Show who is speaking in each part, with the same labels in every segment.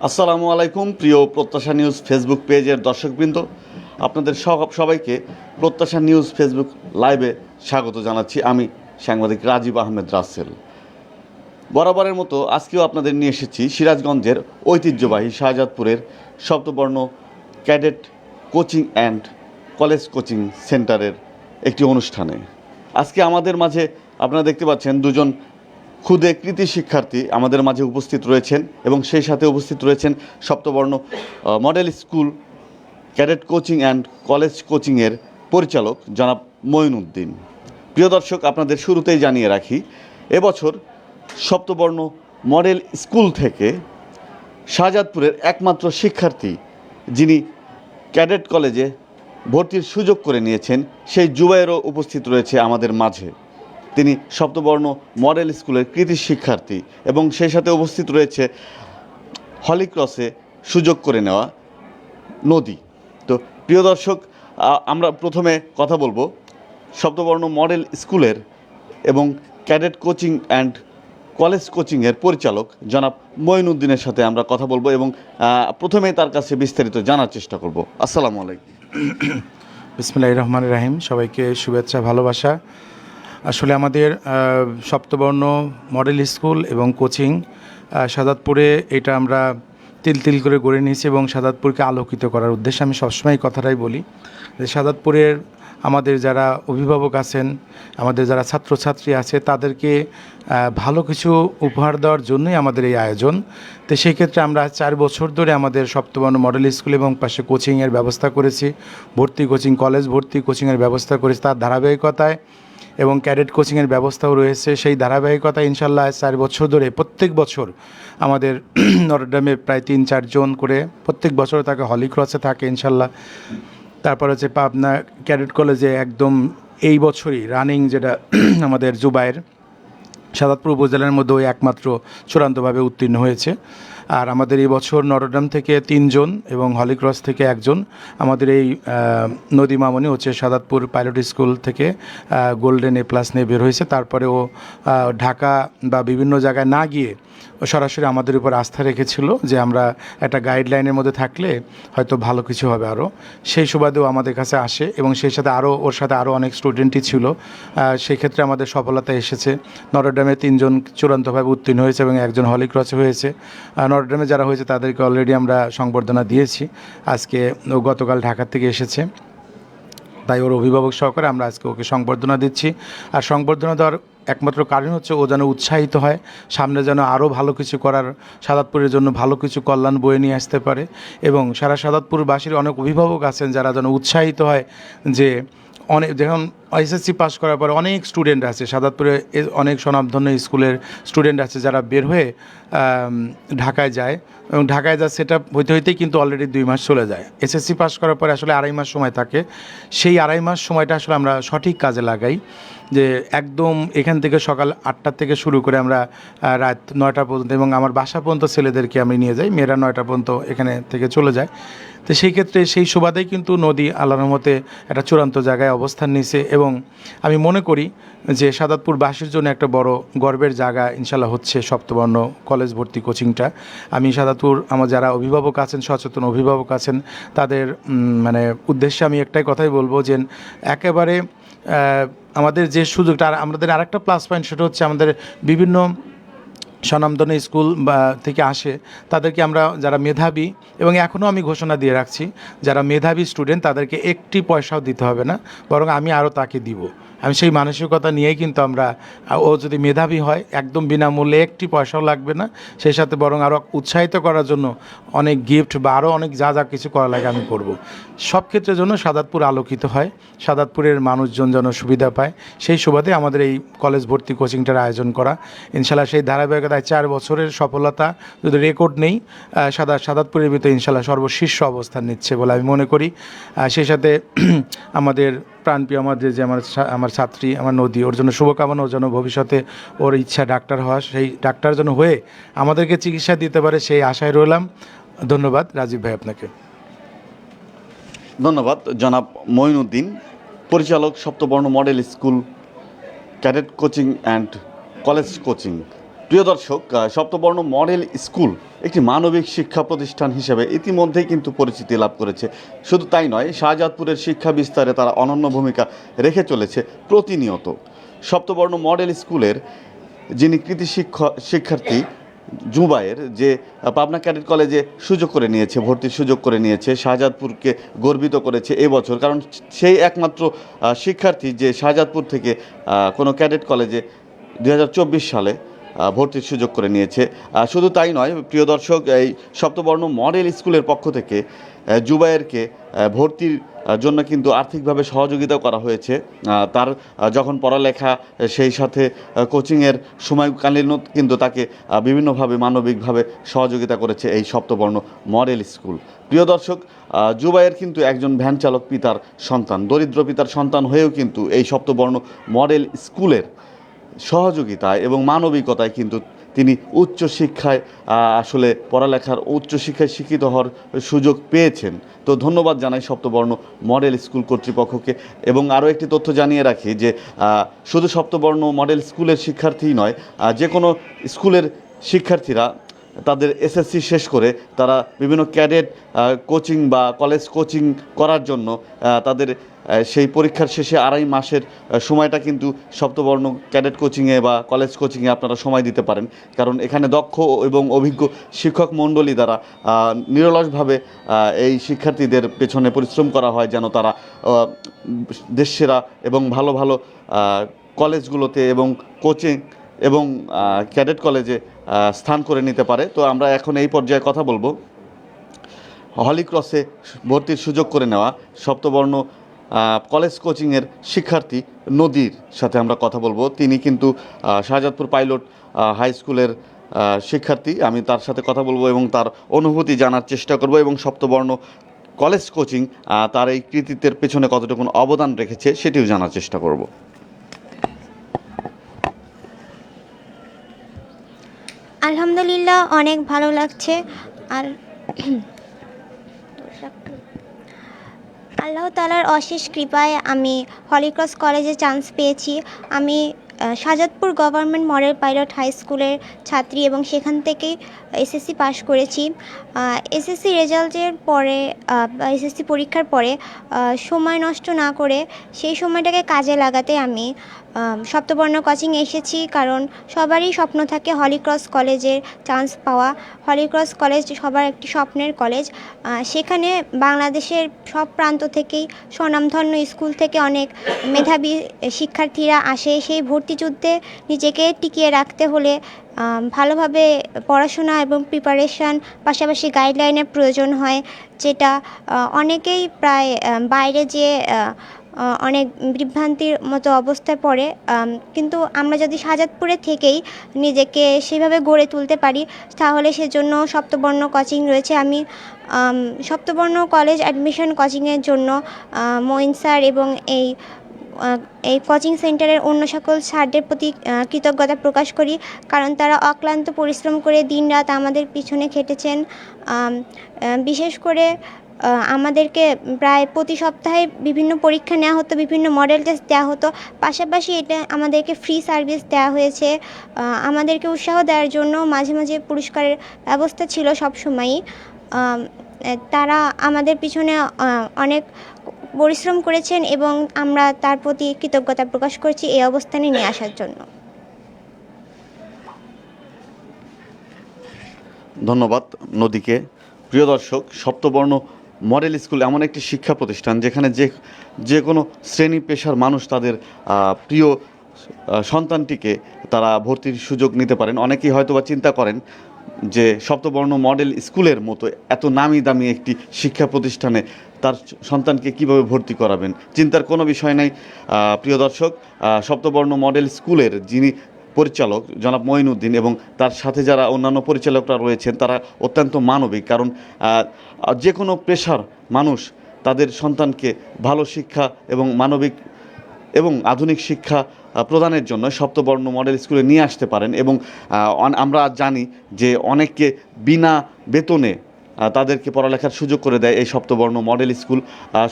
Speaker 1: আসসালামু আলাইকুম, প্রিয় প্রত্যাশা নিউজ ফেসবুক পেজের দর্শকবৃন্দ। আপনাদের সব- সবাইকে প্রত্যাশা নিউজ ফেসবুক লাইভে স্বাগত জানাচ্ছি আমি সাংবাদিক রাজীব আহমেদ রাসেল। বরাবরের মতো আজকেও আপনাদের নিয়ে এসেছি সিরাজগঞ্জের ঐতিহ্যবাহী শাহজাদপুরের Saptabarna cadet coaching and college coaching সেন্টারের একটি অনুষ্ঠানে। আজকে আমাদের মাঝে আপনারা দেখতে পাচ্ছেন দুজন ক্ষুদে কৃতি শিক্ষার্থী আমাদের মাঝে উপস্থিত রয়েছেন এবং সেই সাথে উপস্থিত রয়েছেন Saptabarna model school cadet coaching and college কোচিংয়ের পরিচালক জনাব মঈনুদ্দিন প্রিয় দর্শক, আপনাদের শুরুতেই জানিয়ে রাখি, এবছর সপ্তবর্ণ মডেল স্কুল থেকে শাহজাদপুরের একমাত্র শিক্ষার্থী যিনি ক্যাডেট কলেজে ভর্তির সুযোগ করে নিয়েছেন, সেই জুবাইরও উপস্থিত রয়েছে আমাদের মাঝে। তিনি সপ্তবর্ণ মডেল স্কুলের কৃতি শিক্ষার্থী এবং সেই সাথে উপস্থিত রয়েছে হলিক্রসে সুযোগ করে নেওয়া নদী। তো প্রিয় দর্শক আমরা প্রথমে কথা বলব সপ্তবর্ণ মডেল স্কুলের এবং ক্যাডেট কোচিং অ্যান্ড কলেজ কোচিংয়ের পরিচালক জনাব মঈনুদ্দিনের সাথে আমরা কথা বলব এবং আহ, প্রথমেই তার কাছে বিস্তারিত জানার চেষ্টা করব। আসসালামু আলাইকুম।
Speaker 2: বিসমিল্লাহ রহমান রাহিম। সবাইকে শুভেচ্ছা ভালোবাসা। আসলে আমাদের সপ্তবর্ণ মডেল স্কুল এবং কোচিং সাদাতপুরে এটা আমরা তিল তিল করে গড়ে নিয়েছি এবং সাদাতপুরকে আলোকিত করার উদ্দেশ্যে আমি সবসময় কথাটাই বলি যে সাদাতপুরের আমাদের যারা অভিভাবক আছেন, আমাদের যারা ছাত্রছাত্রী আছে, তাদেরকে ভালো কিছু উপহার দেওয়ার জন্যই আমাদের এই আয়োজন। তো সেই ক্ষেত্রে আমরা চার বছর ধরে আমাদের সপ্তবর্ণ মডেল স্কুল এবং পাশে কোচিংয়ের ব্যবস্থা করেছি। ভর্তি কোচিং, কলেজ ভর্তি কোচিংয়ের ব্যবস্থা করেছি তার ধারাবাহিকতায় এবং ক্যাডেট কোচিংয়ের ব্যবস্থাও রয়েছে। সেই ধারাবাহিকতা ইনশাল্লাহ চার বছর ধরে প্রত্যেক বছর আমাদের নরডামে প্রায় তিন চারজন করে প্রত্যেক বছর তাকে হলিক্রসে থাকে ইনশাল্লাহ। তারপর হচ্ছে পাবনা ক্যাডেট কলেজে একদম এই বছরই রানিং যেটা আমাদের জুবাইয়ের সাদাতপুর উপজেলার মধ্যে ওই একমাত্র চূড়ান্তভাবে উত্তীর্ণ হয়েছে। আর আমাদের এই বছর নরডাম থেকে তিনজন এবং হলিক্রস থেকে একজন। আমাদের এই নদী মামনি হচ্ছে সাদাতপুর পাইলট স্কুল থেকে গোল্ডেন এ প্লাস নিয়ে বের হয়েছে। তারপরে ও ঢাকা বা বিভিন্ন জায়গায় না গিয়ে ও সরাসরি আমাদের উপর আস্থা রেখেছিল যে আমরা একটা গাইডলাইনের মধ্যে থাকলে হয়তো ভালো কিছু হবে আরও সেই সুবাদেও আমাদের কাছে আসে এবং সেই সাথে আরও ওর সাথে আরও অনেক স্টুডেন্টই ছিল। আহ, সেই ক্ষেত্রে আমাদের সফলতা এসেছে। নরডামে তিনজন চূড়ান্তভাবে উত্তীর্ণ হয়েছে এবং একজন হলিক্রসে হয়েছে। আর নরডামে যারা হয়েছে, তাদেরকে অলরেডি আমরা সংবর্ধনা দিয়েছি। আজকে ও গতকাল ঢাকা থেকে এসেছে। তাই ওর অভিভাবক সহকারে আমরা আজকে ওকে সংবর্ধনা দিচ্ছি। আর সংবর্ধনা দেওয়ার একমাত্র কারণ হচ্ছে, ও যেন উৎসাহিত হয়, সামনে যেন আরও ভালো কিছু করার, সাদাতপুরের জন্য ভালো কিছু কল্যাণ বয়ে নিয়ে আসতে পারে। এবং সারা সাদাতপুরবাসীর অনেক অভিভাবক আছেন যারা যেন উৎসাহিত হয় যে অনেক যখন এসএসসি পাস করার পরে অনেক স্টুডেন্ট আছে। সাদাতপুরে অনেক স্বনামধন্য স্কুলের স্টুডেন্ট আছে যারা বের হয়ে ঢাকায় যায়। এবং ঢাকায় যা সেটা হইতে হইতেই কিন্তু অলরেডি দুই মাস চলে যায়। এসএসসি পাস করার পরে আসলে আড়াই মাস সময় থাকে। সেই আড়াই মাস সময়টা আসলে আমরা সঠিক কাজে লাগাই যে একদম এখান থেকে সকাল আটটা থেকে শুরু করে আমরা রাত নয়টা পর্যন্ত এবং আমার বাসা পর্যন্ত ছেলেদেরকে আমি নিয়ে যাই। মেয়েরা নয়টা পর্যন্ত এখানে থেকে চলে যায়। তো সেই ক্ষেত্রে সেই সুবাদেই কিন্তু নদী আল্লাহর রহমতে একটা চূড়ান্ত জায়গায় অবস্থান নিয়েছে এবং আমি মনে করি যে সাদাতপুরবাসীর জন্য একটা বড় গর্বের জায়গা ইনশাল্লাহ হচ্ছে সপ্তবর্ণ কলেজ ভর্তি কোচিংটা। আমি সাদাতপুর আমার যারা অভিভাবক আছেন, সচেতন অভিভাবক আছেন, তাদের মানে উদ্দেশ্যে আমি একটাই কথাই বলব যে একেবারে আমাদের যে সুযোগটা, আর আমাদের আরেকটা প্লাস পয়েন্ট সেটা হচ্ছে আমাদের বিভিন্ন স্বনামধন্য স্কুল থেকে আসে, তাদেরকে আমরা যারা মেধাবী, এবং এখনও আমি ঘোষণা দিয়ে রাখছি, যারা মেধাবী স্টুডেন্ট তাদেরকে একটি পয়সাও দিতে হবে না, বরং আমি আরও তাকে দিব। আমি সেই মানসিকতা নিয়েই কিন্তু আমরা, ও যদি মেধাবী হয়, একদম বিনামূল্যে একটি পয়সাও লাগবে না, সেই সাথে বরং আরও উৎসাহিত করার জন্য অনেক গিফট বা আরও অনেক যা যা কিছু করা লাগে আমি করব। সব ক্ষেত্রের জন্য সাদাতপুর আলোকিত হয়, সাদাতপুরের মানুষজন যেন সুবিধা পায়। সেই সুবাদে আমাদের এই কলেজ ভর্তি কোচিংটার আয়োজন করা, ইনশাল্লাহ সেই ধারাবাহিকতায় চার বছরের সফলতা, যদি রেকর্ড নেই সাদা, সাদাতপুরের ভিতরে ইনশাল্লাহ সর্বশীর্ষ অবস্থান নিচ্ছে বলে আমি মনে করি। সেই সাথে আমাদের প্রাণপ্রিয় আমাদের যে আমার আমার ছাত্রী, আমার নদী, ওর জন্য শুভকামনা, ওর জন্য ভবিষ্যতে ওর ইচ্ছা ডাক্তার হওয়া, সেই ডাক্তার যেন হয়ে আমাদেরকে চিকিৎসা দিতে পারে সেই আশায় রইলাম। ধন্যবাদ, রাজীব ভাই আপনাকে।
Speaker 1: ধন্যবাদ, জনাব মঈনুদ্দিন, পরিচালক Saptabarna model school, cadet coaching and college coaching. প্রিয় দর্শক সপ্তবর্ণ মডেল স্কুল একটি মানবিক শিক্ষা প্রতিষ্ঠান হিসেবে ইতিমধ্যেই কিন্তু পরিচিতি লাভ করেছে। শুধু তাই নয়, শাহজাদপুরের শিক্ষা বিস্তারে তারা অনন্য ভূমিকা রেখে চলেছে প্রতিনিয়ত। সপ্তবর্ণ মডেল স্কুলের যিনি কৃতি শিক্ষা, শিক্ষার্থী জুবায়ের যে পাবনা ক্যাডেট কলেজে সুযোগ করে নিয়েছে, ভর্তির সুযোগ করে নিয়েছে, শাহজাদপুরকে গর্বিত করেছে এবছর। কারণ সেই একমাত্র শিক্ষার্থী যে শাহজাদপুর থেকে কোনো ক্যাডেট কলেজে দু হাজার চব্বিশ সালে ভর্তির সুযোগ করে নিয়েছে। শুধু তাই নয় প্রিয় দর্শক এই সপ্তবর্ণ মডেল স্কুলের পক্ষ থেকে জুবায়েরকে ভর্তির জন্য কিন্তু আর্থিকভাবে সহযোগিতা করা হয়েছে। তার যখন পড়ালেখা সেই সাথে কোচিংয়ের সময়কালীন কিন্তু তাকে বিভিন্নভাবে মানবিকভাবে সহযোগিতা করেছে এই সপ্তবর্ণ মডেল স্কুল। প্রিয় দর্শক আহ, জুবায়ের কিন্তু একজন ভ্যান চালক পিতার সন্তান দরিদ্র পিতার সন্তান হয়েও কিন্তু এই সপ্তবর্ণ মডেল স্কুলের সহযোগিতায় এবং মানবিকতায় কিন্তু তিনি উচ্চ শিক্ষায় আসলে পড়ালেখার উচ্চ শিক্ষায় শিক্ষিত হওয়ার সুযোগ পেয়েছেন। তো ধন্যবাদ জানাই সপ্তবর্ণ মডেল স্কুল কর্তৃপক্ষকে। এবং আরও একটি তথ্য জানিয়ে রাখি যে শুধু সপ্তবর্ণ মডেল স্কুলের শিক্ষার্থী নয় যে কোনো স্কুলের শিক্ষার্থীরা তাদের এসএসসি শেষ করে তারা বিভিন্ন ক্যাডেট কোচিং বা কলেজ কোচিং করার জন্য তাদের সেই পরীক্ষার শেষে আড়াই মাসের সময়টা কিন্তু সপ্তবর্ণ ক্যাডেট কোচিংয়ে বা কলেজ কোচিংয়ে আপনারা সময় দিতে পারেন। কারণ এখানে দক্ষ এবং অভিজ্ঞ শিক্ষক মণ্ডলী দ্বারা নিরলসভাবে এই শিক্ষার্থীদের পেছনে পরিশ্রম করা হয় যেন তারা দেশসেরা এবং ভালো ভালো কলেজগুলোতে এবং কোচিং এবং ক্যাডেট কলেজে স্থান করে নিতে পারে। তো আমরা এখন এই পর্যায়ে কথা বলব। হলিক্রসে ভর্তির সুযোগ করে নেওয়া সপ্তবর্ণ কলেজ কোচিংয়ের শিক্ষার্থী নদীর সাথে আমরা কথা বলব। তিনি কিন্তু শাহজাদপুর পাইলট হাই স্কুলের শিক্ষার্থী। আমি তার সাথে কথা বলব এবং তার অনুভূতি জানার চেষ্টা করব এবং সপ্তবর্ণ কলেজ কোচিং তার এই কৃতিত্বের পেছনে কতটুকু অবদান রেখেছে সেটিও জানার চেষ্টা করব।
Speaker 3: আলহামদুলিল্লাহ, অনেক ভালো লাগছে। আর আল্লাহ তালার অশেষ কৃপায় আমি হলিক্রস কলেজে চান্স পেয়েছি। আমি Sajadpur government model pilot high স্কুলের ছাত্রী এবং সেখান থেকেই এসএসসি পাশ করেছি। এসএসসি রেজাল্টের পরে এসএসসি পরীক্ষার পরে সময় নষ্ট না করে সেই সময়টাকে কাজে লাগাতে আম, সপ্তবর্ণ কোচিং এসেছি কারণ সবারই স্বপ্ন থাকে হলিক্রস কলেজের চান্স পাওয়া। হলিক্রস কলেজ সবার একটি স্বপ্নের কলেজ। সেখানে বাংলাদেশের সব প্রান্ত থেকেই স্বনামধন্য স্কুল থেকে অনেক মেধাবী শিক্ষার্থীরা আসে। সেই ভর্তি যুদ্ধে নিজেকে টিকিয়ে রাখতে হলে ভালোভাবে পড়াশোনা এবং প্রিপারেশান পাশাপাশি গাইডলাইনের প্রয়োজন হয় যেটা অনেকেই প্রায় বাইরে আহ, অনেক বিভ্রান্তির মতো অবস্থায় পড়ে কিন্তু আমরা যদি শাহজাদপুরে থেকেই নিজেকে সেভাবে গড়ে তুলতে পারি, তাহলে সেজন্য সপ্তবর্ণ কোচিং রয়েছে। আমি সপ্তবর্ণ কলেজ অ্যাডমিশন কোচিংয়ের জন্য মঈন স্যার এবং এই এই কোচিং সেন্টারের অন্য সকল স্যারদের প্রতি কৃতজ্ঞতা প্রকাশ করি, কারণ তারা অক্লান্ত পরিশ্রম করে দিনরাত আমাদের পিছনে খেটেছেন। বিশেষ করে আমাদেরকে প্রায় প্রতি সপ্তাহে বিভিন্ন পরীক্ষা নেওয়া হতো, বিভিন্ন মডেল টেস্ট দেওয়া হতো। পাশাপাশি এটা আমাদেরকে ফ্রি সার্ভিস দেওয়া হয়েছে। আমাদেরকে উৎসাহ দেওয়ার জন্য মাঝে মাঝে পুরস্কারের ব্যবস্থা ছিল সব সময়ই তারা আমাদের পিছনে অনেক পরিশ্রম করেছেন এবং আমরা তার প্রতি কৃতজ্ঞতা প্রকাশ করছি এই অবস্থানে নিয়ে আসার জন্য।
Speaker 1: ধন্যবাদ নদীকে। প্রিয় দর্শক, সপ্তবর্ণ মডেল স্কুল এমন একটি শিক্ষা প্রতিষ্ঠান যেখানে যে যে কোনো শ্রেণি পেশার মানুষ তাদের প্রিয় সন্তানটিকে তারা ভর্তির সুযোগ নিতে পারেন। অনেকেই হয়তোবা চিন্তা করেন যে সপ্তবর্ণ মডেল স্কুলের মতো এত নামি দামি একটি শিক্ষা প্রতিষ্ঠানে তার সন্তানকে কীভাবে ভর্তি করাবেন? চিন্তার কোনো বিষয় নাই। প্রিয় দর্শক সপ্তবর্ণ মডেল স্কুলের যিনি পরিচালক জনাব মঈনুদ্দিন এবং তার সাথে যারা অন্যান্য পরিচালকরা রয়েছেন, তারা অত্যন্ত মানবিক। কারণ যে কোনো পেশার মানুষ তাদের সন্তানকে ভালো শিক্ষা এবং মানবিক এবং আধুনিক শিক্ষা প্রদানের জন্য সপ্তবর্ণ মডেল স্কুলে নিয়ে আসতে পারেন এবং আমরা জানি যে অনেককে বিনা বেতনে তাদেরকে পড়ালেখার সুযোগ করে দেয় এই সপ্তবর্ণ মডেল স্কুল।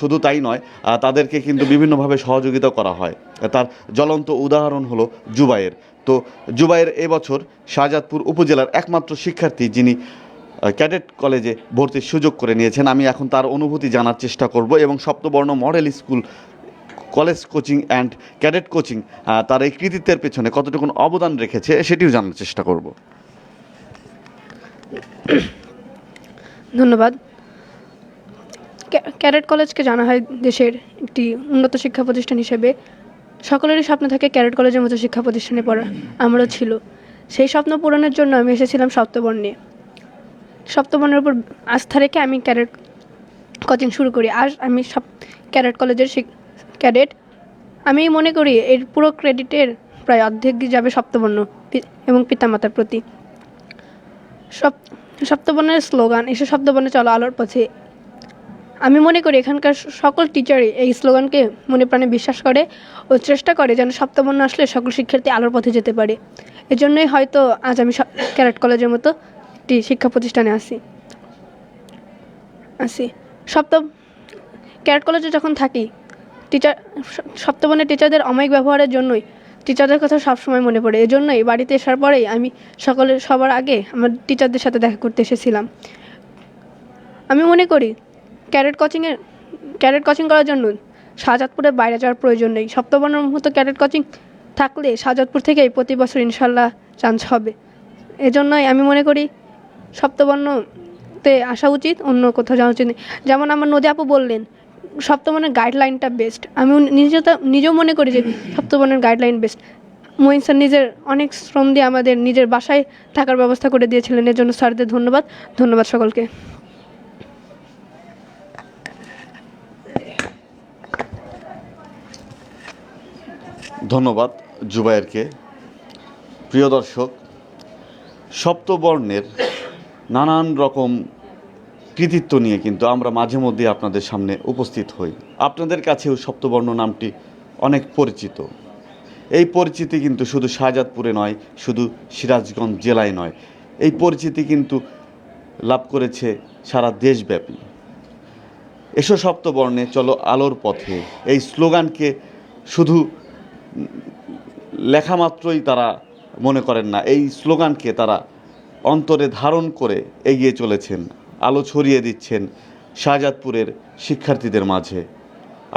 Speaker 1: শুধু তাই নয় তাদেরকে কিন্তু বিভিন্নভাবে সহযোগিতা করা হয়। তার জ্বলন্ত উদাহরণ হলো জুবাইয়ের তো জুবাইর এবছর শাহজাদপুর উপজেলার একমাত্র শিক্ষার্থী যিনি ক্যাডেট কলেজে ভর্তির সুযোগ করে নিয়েছেন। আমি এখন তার অনুভূতি জানার চেষ্টা করব এবং Saptabarna model school college coaching and cadet coaching তার এই কৃতিত্বের পেছনে কতটুকু অবদান রেখেছে সেটিও জানার চেষ্টা করব।
Speaker 4: ধন্যবাদ। ক্যাডেট কলেজকে জানা হয় দেশের একটি উন্নত শিক্ষা প্রতিষ্ঠান হিসেবে। সকলেরই স্বপ্ন থাকে ক্যারেট কলেজের মতো শিক্ষা প্রতিষ্ঠানে পড়া আমারও ছিল। সেই স্বপ্ন পূরণের জন্য আমি এসেছিলাম সপ্তবর্ণে সপ্তবর্ণের উপর আস্থা রেখে আমি ক্যারেট কোচিং শুরু করি। আর আমি সব ক্যারেট কলেজের ক্যাডেট। আমি মনে করি এর পুরো ক্রেডিটের প্রায় অর্ধেক যাবে সপ্তবর্ণ এবং পিতামাতার প্রতি। সপ সপ্তবর্ণের স্লোগান, এসে সপ্তবর্ণে চলো আলোর পথে। আমি মনে করি এখানকার সকল টিচারই এই স্লোগানকে মনে প্রাণে বিশ্বাস করে ও চেষ্টা করে যেন সপ্তবর্ণ আসলে সকল শিক্ষার্থী আলোর পথে যেতে পারে। এজন্যই হয়তো আজ আমি ক্যারেট কলেজের মতো একটি শিক্ষা প্রতিষ্ঠানে আসি। আসি। সপ্তম ক্যারাট কলেজে যখন থাকি টিচার স- টিচারদের অমায়িক ব্যবহারের জন্যই টিচারদের কথা সবসময় মনে পড়ে। এজন্যই বাড়িতে আসার পরেই আমি সকলের সবার আগে আমার টিচারদের সাথে দেখা করতে এসেছিলাম। আমি মনে করি ক্যারেট কোচিংয়ের ক্যারেট কোচিং করার জন্য শাহজাদপুরে বাইরে যাওয়ার প্রয়োজন নেই। সপ্তবর্ণের মতো ক্যারেট কোচিং থাকলে শাহজাদপুর থেকেই প্রতি বছর ইনশাল্লাহ চান্স হবে। এজন্যই আমি মনে করি সপ্তবর্ণতে আসা উচিত, অন্য কোথাও যাওয়া উচিত নেই। যেমন আমার নদী আপু বললেন, সপ্তবর্ণের গাইডলাইনটা বেস্ট আমি নিজে নিজেও মনে করি যে সপ্তবর্ণের গাইডলাইন বেস্ট মহিন স্যার নিজের অনেক শ্রম দিয়ে আমাদের নিজের বাসায় থাকার ব্যবস্থা করে দিয়েছিলেন এর জন্য স্যারদের ধন্যবাদ। ধন্যবাদ সকলকে।
Speaker 1: ধন্যবাদ জুবায়েরকে প্রিয় দর্শক, সপ্তবর্ণের নানান রকম কৃতিত্ব নিয়ে কিন্তু আমরা মাঝে মধ্যে আপনাদের সামনে উপস্থিত হই। আপনাদের কাছেও সপ্তবর্ণ নামটি অনেক পরিচিত। এই পরিচিতি কিন্তু শুধু শাহজাদপুরে নয়, শুধু সিরাজগঞ্জ জেলায় নয়, এই পরিচিতি কিন্তু লাভ করেছে সারা দেশব্যাপী। এসো সপ্তবর্ণে, চলো আলোর পথে। এই স্লোগানকে শুধু লেখা মাত্রই তারা মনে করেন না। এই স্লোগানকে তারা অন্তরে ধারণ করে এগিয়ে চলেছেন, আলো ছড়িয়ে দিচ্ছেন শাহজাদপুরের শিক্ষার্থীদের মাঝে।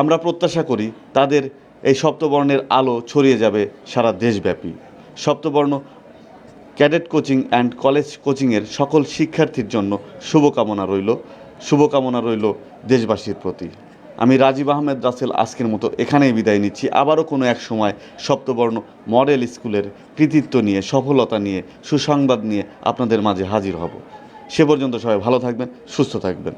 Speaker 1: আমরা প্রত্যাশা করি তাদের এই সপ্তবর্ণের আলো ছড়িয়ে যাবে সারা দেশব্যাপী। Saptabarna cadet coaching and college কোচিংয়ের সকল শিক্ষার্থীর জন্য শুভকামনা রইল। শুভকামনা রইল দেশবাসীর প্রতি। আমি রাজীব আহমেদ রাসেল আজকের মতো এখানেই বিদায় নিচ্ছি। আবারও কোনো এক সময় সপ্তবর্ণ মডেল স্কুলের কৃতিত্ব নিয়ে, সফলতা নিয়ে, সুসংবাদ নিয়ে আপনাদের মাঝে হাজির হব। সে পর্যন্ত সবাই ভালো থাকবেন, সুস্থ থাকবেন।